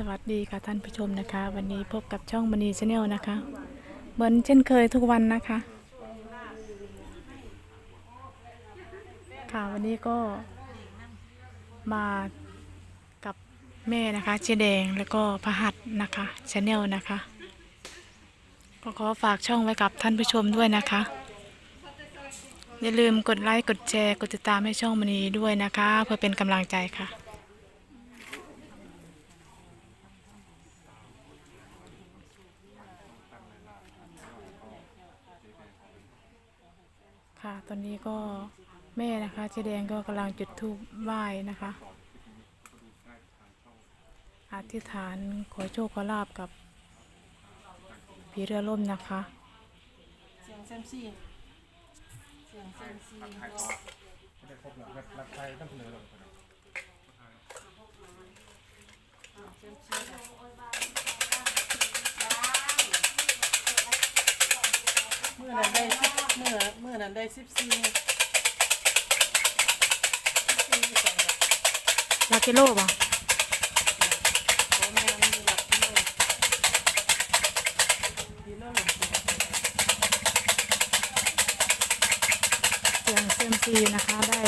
สวัสดีค่ะท่านผู้ชมนะคะ วันนี้พบกับช่องมณีชาแนลนะคะ เหมือนเช่นเคยทุกวันนะคะ ค่ะวันนี้ก็มากับแม่นะคะเจแดงแล้วก็พระหัตนะคะชาแนลนะคะก็ขอฝากช่องไว้กับท่านผู้ชมด้วยนะคะ อย่าลืมกดไลค์กดแชร์กดติดตามให้ช่องมณีด้วยนะคะ เพื่อเป็นกำลังใจค่ะ อนนี้ก็แม่นะคะเจแดงก็กำลังจุดธูปไหว้นะคะอธิษฐานขอโชคขอลาบกับผีเรือล่มนะคะ เสียงเซยมซีเสียงเซยมซีรอไม่ได้ครบหรอกรักใครต้องเสนอหรอกเซยมซี เมื่อนั้นได้สิบเมื่อเมื่อนั้นได้สิบสี่สี่สองลาเกโลบ่โอ้แม่มันอยู่หลักที่โน่นดีแล้วหลงตัวเสียงเซยมซีนะคะได้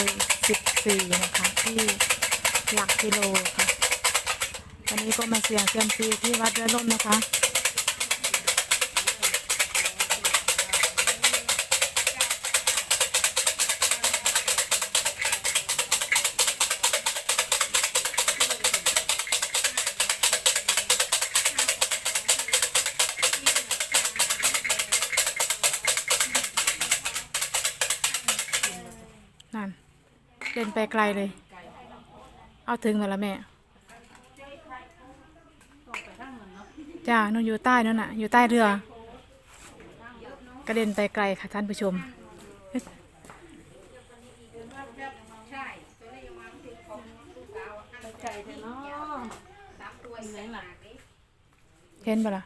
สิบสี่นะคะที่หลักกิโลค่ะวันนี้ก็มาเสียงเซยมซีที่วัดเรือล่มนะคะ ดินไปไกลเลย เอาถึงมาแล้วแม่จ้าหนูอยู่ใต้นั่นน่ะ อยู่ใต้เรือ กระเด็นไปไกลค่ะท่านผู้ชมเถอะเนาะมีไหนล่ะเห็นปะล่ะ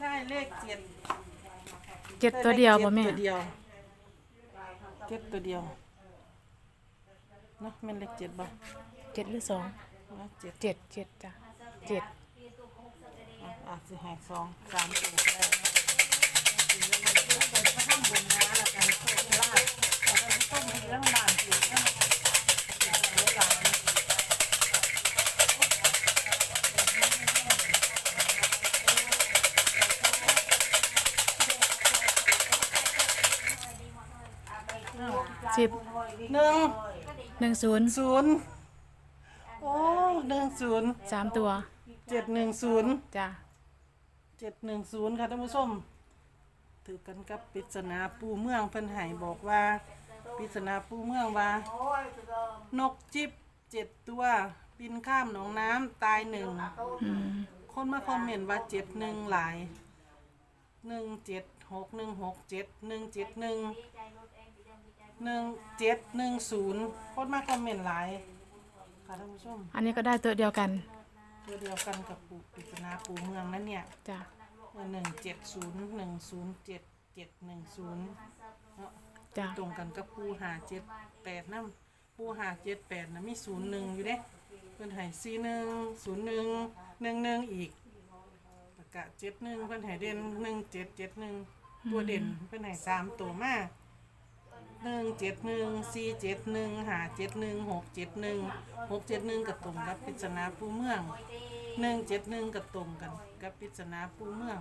ได้เลขเจ็ด เจ็ดตัวเดียวป่ะแม่เจ็ดตัวเดียวเจ็ดตัวเดียวเนาะแม่นเลขเจ็ดบ่เจ็ดหรือสองเนาะเจ็ดเจ็ดเจ็ดจ้ะเจ็ดอะอาจจะหายสองสามตัวก็ได้นะถ้าทำบุญนะ สิบหนึ่งหนึ่งศูนย์ศูนย์โอ้หนึ่งศูนย์สามตัวเจ็ดหนึ่งศูนย์จ้ะเจ็ดหนึ่งศูนย์ค่ะท่านผู้ชมถือกันกับปริศนาปูเมืองเพิ่นให้บอกว่าปริศนาปูเมืองว่า นกจิบเจ็ดตัว บินข้ามหนองน้ำตายหนึ่งอืมคนมาคอมเมนต์ว่าเจ็ดหนึ่งหลายหนึ่งเจ็ดหกหนึ่งหกเจ็ดหนึ่งเจ็ดหนึ่ง หนึ่งเจ็ดหนึ่งศูนย์คนมาคอมเมนต์หลายค่ะท่านผู้ชมอันนี้ก็ได้ตัวเดียวกันตัวเดียวกันกับปูปริศนาปูเมืองนั่นเนี่ยจ้ะหนึ่งเจ็ดศูนย์หนึ่งศูนย์เจ็ดเจ็ดหนึ่งศูนย์เนาะจ้ะตรงกันกับปูหาเจ็ดแปดน้ำปูหาเจ็ดแปดนะมีศูนย์หนึ่งอยู่เด้เพิ่นใหายสี่หนึ่งศูนย์หนึ่งหนึ่งหนึ่งอีกประกาศเจ็ดหนึ่งเพิ่นใหายเด่นหนึ่งเจ็ดเจ็ดหนึ่งตัวเด่นเพิ่นใหายสามตัวมาก หนึ่งเจ็ดหนึ่งสี่เจ็ดหนึ่งหาเจ็ดหนึ่งหกเจ็ดหนึ่งหกเจ็ดหนึ่งกับตรงกับปริศนาปูเมืองหนึ่งเจ็ดหนึ่งกับตรงกันกับปริศนาปูเมือง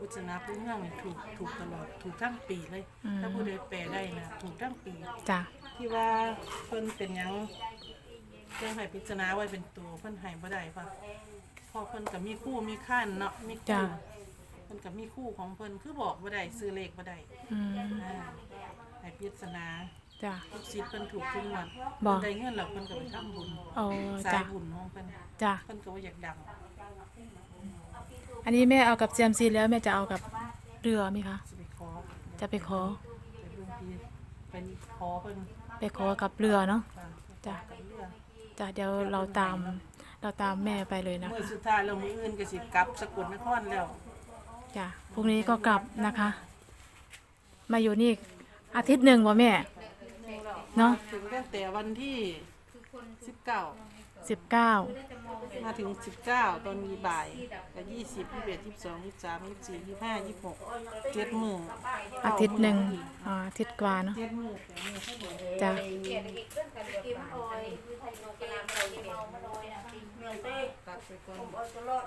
อุจนาปูเมืองเนี่ยถูกถูกตลอดถูกทั้งปีเลย ถ้าผู้ใดแปลได้นะถูกทั้งปี จ้ะที่ว่าเพิ่นเป็นหยังเพิ่นให้พิจารณาไว้เป็นตัวเพิ่นให้บ่ได้ปะพอเพิ่นก็มีคู่มีขั้นเนาะมีจ้ะคู่เพิ่นก็มีคู่ของเพิ่นคือบอกบ่ได้ซื้อเลขบ่ได้อืม อ่า ให้พิจารณาจ้ะทุกสิทธิ์เพิ่นถูกทุกงวดบ่ เพิ่นได้เงินแล้วเพิ่นก็ไปทำบุญโอ้สาจ้ะ ยบุญของเพิ่นจ้ะ เพิ่นก็บ่อยากดังอันนี้แม่เอากับเซียมซีแล้วแม่จะเอากับเรือไหมคะ สิไปขอจะไปขอ ไปเบิ่งที่เป็นขอเพิ่นไปขอกับเรือเนาะจ้ะจ้ะ กันเรื่อง จ้ะเดี๋ยวเราตาม เราตามแม่ไปเลยนะเมื่อคะสุดท้ายเรามืออื่นก็สิกลับสกลนครแล้วจ้ะพรุ่งนี้ก็กลับนะคะ มาอยู่นี่ อาทิตย์หนึ่งวะแม่แเนาะ ถึงตั้งแต่วันที่สิบเก้าสิบเก้ามาถึงสิบเก้าตอนมีบ่ายกับยี่สิบยี่สิบเอ็ดยี่สิบสองยี่สิบสามยี่สิบสี่ยี่สิบห้ายี่สิบหกเจ็ดมืออาทิตย์หนึ่งอ่าอาทิตย์กว่าเนาะเจ็ดมือแต่มือเขาบอกจ้ะตัดไปก่อนค่ะ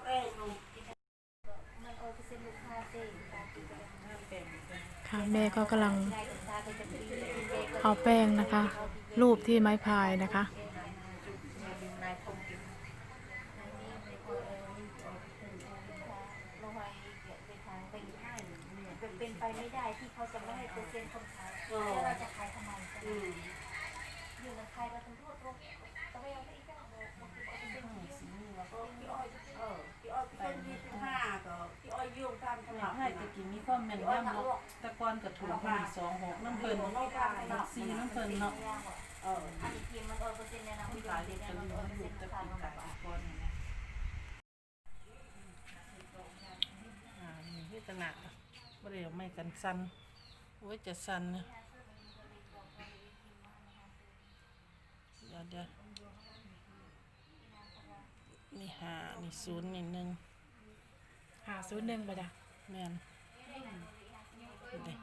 แแม่ก็กำลังเอาแป้งนะคะ รูปที่ไม้พายนะคะเป็นไปไม่ได้ที่เขาจะไม่ให้เปอร์เซ็นต์คนขายแล้วเราจะขายทำไมอยู่กับใครเราต้องโทษโทษต้องไม่เอาไปอีกแล้วพี่อ้อยเออพี่อ้อยเป็นยี่สิบห้าก็พี่อ้อยยุ่งกันขอนายาดก ให้ตะกี้มีความแม่นยำเนาะตะกอนกับถูกมีสองหกน้ำเพิ่นหกสี่น้ำเพิ่นเนาะเอออันนี้มมันเออเปอร์เซ็นต์เนี่ยนะผู้พี่ตายเด็เด็กกจะมันเออเปอร์ว่าเซ็นกต์จะกินยไก่ก่อนอ่านี่ที่ตนาบ่ได้เอาไม้กันสันโอ้ยจะสันนะเดี๋ยวเดี๋ยวนี่ห้านี่ศูนย์นี่หนึ่ง หาศูนย์หนึ่งป่ะจ้ะแม่นนี่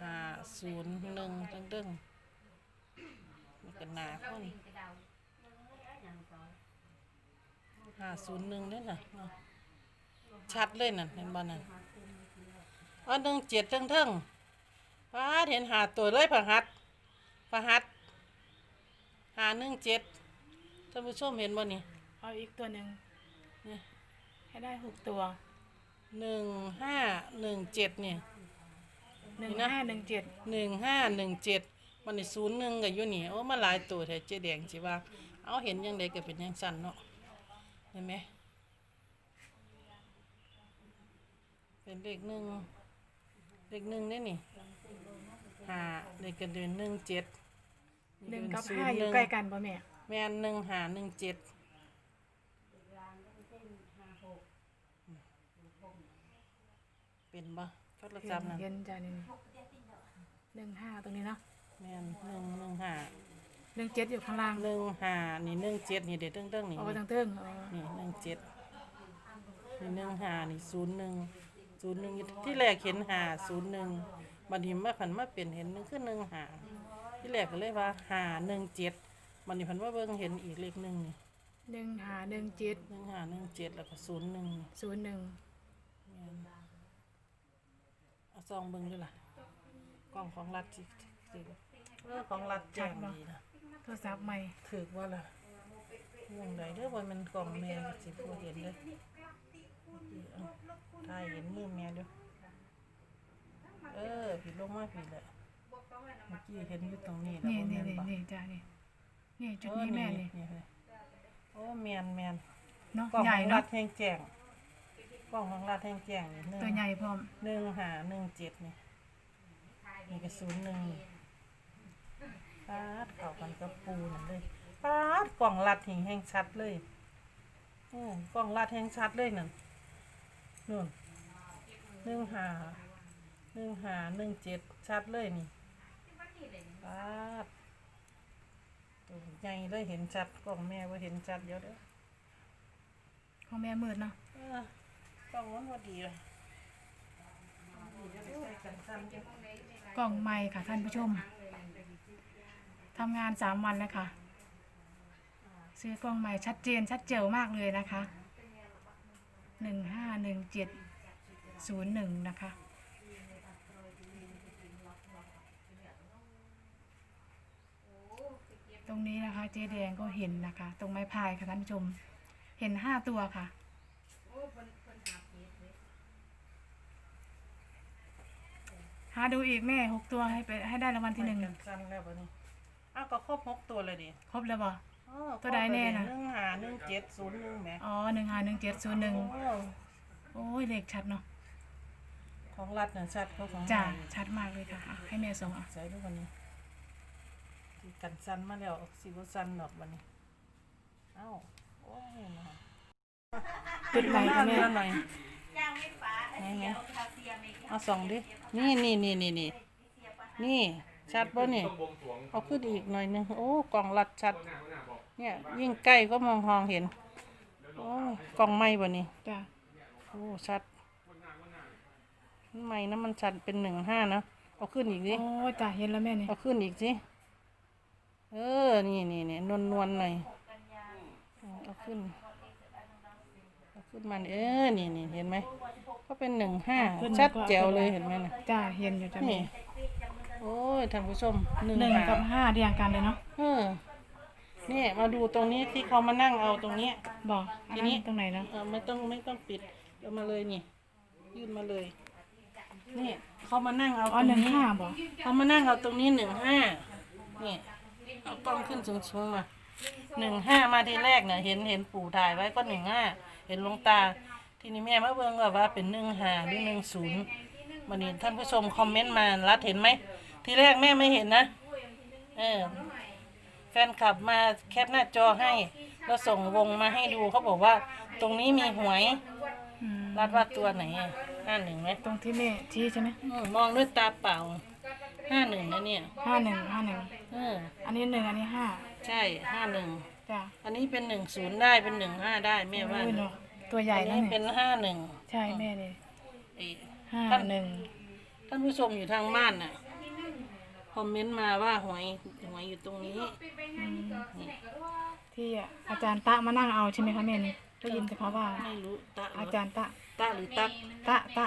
ห้าศูนย์หนึ่งตึ้งตึ้งนี่กันหนาคนห้าศูนย์หนึ่งเด้อน่ะเนาะชัดเลยน่ะเห็นบ่นั่นอ๋อหนึ่งเจ็ดเทิงเทิงป้าดเห็นหาตัวเลยพะหัดพะหัดหาหนึ่งเจ็ดท่านผู้ชมเห็นบ่นี่เอาอีกตัวหนึ่งเนี่ย ให้ได้หกตัวหนึ่งห้าหนึ่งเจ็ดเนี่ยหนึ่งนี่นะห้าหนึ่งเจ็ดหนึ่งห้าหนึ่งเจ็ดมันนี่ศูนย์หนึ่งกับอยู่นี่โอ้มาหลายตัวแท้เจ๊แดงสิว่า เอาเห็นยังไดก็เป็นยังสั่นเนาะเห็นไหมเป็นเลขหนึ่งเลขหนึ่งได้นี่ห้าเลขกระเดือนหนึ่งเจ็ดหนึ่งกับศูห้าอยู่หนึ่งใกล้กันป่ะแม่แม่นหนึ่งห้าหนึ่งเจ็ด เป็นบ่เขาละเห็นจำนั่นเห็นจ้ะนี่หนึ่งห้าตรงนี้เนาะแม่นหนึ่งหนึ่งห้าหนึ่งเจ็ดอยู่ข้างล่างหนึ่งห้านี่หนึ่งเจ็ดนี่เด็ดเติ้งเติ้งๆนี่เอาไปทางเทิงเอานี่หนึ่งเจ็ดนี่หนึ่งห้านี่ศูนย์หนึ่งศูนย์หนึ่งที่แรกเห็นห้าศูนย์หนึ่งบัดนี้มาผันมาเปลี่ยนเห็นหนึ่งขึ้นหนึ่งห้าที่แรกก็เลยว่าห้าหนึ่งเจ็ดบัดนี้ผันว่าเบิ่งเห็นอีกเลขหนึ่งนี่หนึ่งหาหนึ่งเจ็ดหนึ่งห้าหนึ่งเจ็ดแล้วก็ศูนย์หนึ่งศูนย์หนึ่งแม่น เอาซองเบิ่งด้วยล่ะ กล้องของรัฐจิจิเออของรัฐแจ้งดีนะโทรศัพท์ใหม่ถือว่าล่ะวงใดเด้อว่ามันกล่องแม่สิบ่เห็นเด้อเอาถ่ายเห็นมือแม่เด้อเออผิดลงมาผิดแหละเมื่อกี้เห็นอยู่ตรงนี้แล้วนี่บ่นี่แม่นนี่ปะนี่จ้ะนี่นี่จุดเออนี้แม่นี่เลยโอ้แม่นแม่นเนาะกล่องใหญ่ของรัเนาะฐแห่งแจ้ง กล่องของรัฐแห่งแจ้งนี่หนึ่งตัวใหญ่พร้อมหนึ่งหาหนึ่งเจ็ดนี่นี่ก็ศูนย์หนึ่งปาดเข้ากันกับปูนั่นเลยปาดกล่องรัดแห่งแห่งชัดเลยอือกล่องรัดแห่งชัดเลยนั่นนู่นหนึ่งหาหนึ่งหาหนึ่งเจ็ดชัดเลยนี่ปาดตัวใหญ่เลยเห็นชัดกล่องแม่ว่าเห็นชัดเดี๋ยวเด้อของแม่มืดเนาะ เออ กล่องนั้นพอดีเลยกล่องใหม่ค่ะท่านผู้ชมทำงานสามวันแล้วค่ะซื้อกล่องใหม่ชัดเจนชัดเจ๋วมากเลยนะคะหนึ่งห้าหนึ่งเจ็ดศูนย์หนึ่งนะคะตรงนี้นะคะเจ๊แดงก็เห็นนะคะ ตรงไม้พายค่ะท่านผู้ชม เห็นห้าตัวค่ะ หาดูอีกแม่หกตัวให้ไปให้ได้รางวัลที่หนึ่งกันสั้นแล้วบัดนี้อ้าวก็ครบหกตัวเลยดิครบแล้วบ่ อ้อตัวใดแน่น่ะ หนึ่งหาหนึ่งเจ็ดศูนย์หนึ่งแหมอ๋อหนึ่งหาหนึ่งเจ็ดศูนย์หนึ่งโอ้โอ้ยเลขชัดเนาะของรัฐน่ะชัดเขาของจ้าใหม่ชัดมากเลยค่ะอะให้แม่ส่งอะใส่ดูบันนี้ที่กันสั้นมาแล้วสิบสั้นดอกบันนี้เอ้าโอ้ยนะจุดใหม่ค่ะแม่ หน่อยย่างไม่ฝาไหนไงคาเซียมอีก เอาส่องดิ นี่นี่นี่นี่นี่นี่ ชัดป่ะนี่ต้องบวงสรวงเอาขึ้นอีกหน่อยนึง โอ้ กล่องรัดชัดหน้าหน้าบอกเนี่ย ยิ่งใกล้ก็มองมองเห็น โอ้กล่องไม่ป่ะนี่จ้ะโอ้ ชัดไม่นะมันชัดเป็นหนึ่งห้านะ เอาขึ้นอีกดิโอ้จ้ะเห็นแล้วแม่นี่เอาขึ้นอีกสิ เออ นี่นี่นี่นวลนวลๆหน่อยเอาขึ้น เอาขึ้นมาเออนี่นี่เห็นไหมก็เป็นหนึ่งห้าชัดแจ๋วเลยเห็นไหมนะจ้ะเห็นอยู่จ้ะนี่แม่โอ้ยท่านผู้ชมหนึ่งหนึ่งหากับห้าเรียงกันเลยเนาะเออนี่มาดูตรงนี้ที่เขามานั่งเอาตรงเนี้ย บอกอันทีนี้นี้ตรงไหนเนาะเออไม่ต้องไม่ต้องปิดเอามาเลยนี่ยื่นมาเลยนี่เขามานั่งเอาตอ๋อรงหนึ่งนี้ห้าบอกเขามานั่งเอาตรงนี้หนึ่งห้านี่เอากล้องขึ้นสูงๆมาหนึ่งห้ามาทีแรกเนี่ยเห็นเห็นปู่ถ่ายไว้ก็หนึ่งห้า เห็นหลวงตา ทีนี้แม่มาเบิ่งว่าว่าเป็นหนึ่งห้าหรือหนึ่งศูนย์วันนี้ท่านผู้ชมคอมเมนต์มารัดเห็นไหม ทีแรกแม่ไม่เห็นนะ เออ แฟนคลับมาแคปหน้าจอให้ แล้วส่งวงมาให้ดูเขาบอกว่า ตรงนี้มีหวยอืมรัดว่าตัวไหนห้าหนึ่งไหมตรงที่แม่ชี้ใช่ไหมอืมมองด้วยตาเปล่าห้าหนึ่งนะเนี่ย ห้าหนึ่งห้าหนึ่งเออ อันนี้หนึ่งอันนี้ห้าใช่ห้าหนึ่ง จ้ะอันนี้เป็นหนึ่งศูนย์ได้เป็นหนึ่งห้าได้แม่ว่าโอ้ยเนาะตัวใหญ่อันนะนี้เนี่เป็ยนห้าหนึ่งใช่แม่เลยไอ้ห้าท่านหนึ่งท่านผู้ชมอยู่ทางบ้านน่ะคอมเมนต์มาว่าหวยหวยอยู่ตรงนี้อืมนี่ที่อาจารย์ตะมานั่งเอาใช่ไหมคะแม่นี่ได้ยินแต่เขาว่า ไม่รู้ตะเหรอาจารย์ตะ ตะหรือตักตะตะ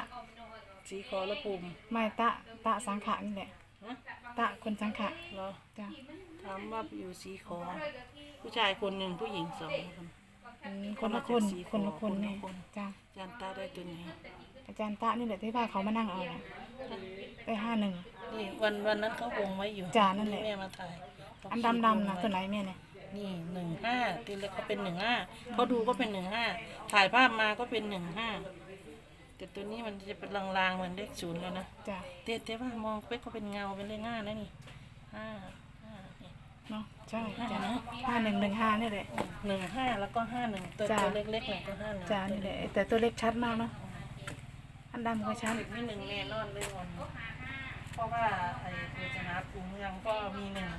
สีคอละปุ่มไม่ตะตะสังขะนี่แหละฮะตะคนสังขะเหรอจ้ะถามว่าอยู่สีคอ ผู้ชายคนหนึ่งผู้หญิงสองคน อืมคนละคนสีขอคนละคนคนละเนี่ยคน จ้ะอาจารย์ตาได้ตัวไหนอาจารย์ตะนี่แหละที่ว่าเขามานั่งเอาน่ะได้ห้าหนึ่ง นี่วันวันนั้นเขาวงไว้อยู่จ้ะนั่นแหละแม่มาถ่ายอันดำดำๆนะตัวไหนแม่เนี่ยนี่หนึ่งห้าทีแรกเขาเป็นหนึ่งห้าเขาดูก็เป็นหนึ่งห้าถ่ายภาพมาก็เป็นหนึ่งห้าแต่ตัวนี้มันจะเป็นลางๆเหมือนเลขศูนย์แล้วนะจ้ะ แต่แต่ว่ามองไปก็เป็นเงาเป็นเลขห้านะนี่ห้าห้านี่ เนาะใช่ห้าจ้ะนะห้าหนึ่งหนึ่งห้านี่แหละ หนึ่งห้าแล้วก็ห้าหนึ่งตัวจ้ะ ตัวเล็กๆเนี่ยก็ห้าหนึ่งจ้ะนี่แหละแต่ตัวเล็กชัดมากเนาะอันดำก็ชัดมีหนึ่งแน่นอนเลยวันนี้เพราะว่าไอ้โฆษณาปูเมืองก็มีหนึ่ง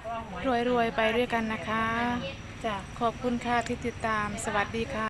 เพราะว่าหวยรวยๆ ไปด้วยกันนะคะจ้ะขอบคุณค่ะที่ติดตามสวัสดีค่ะ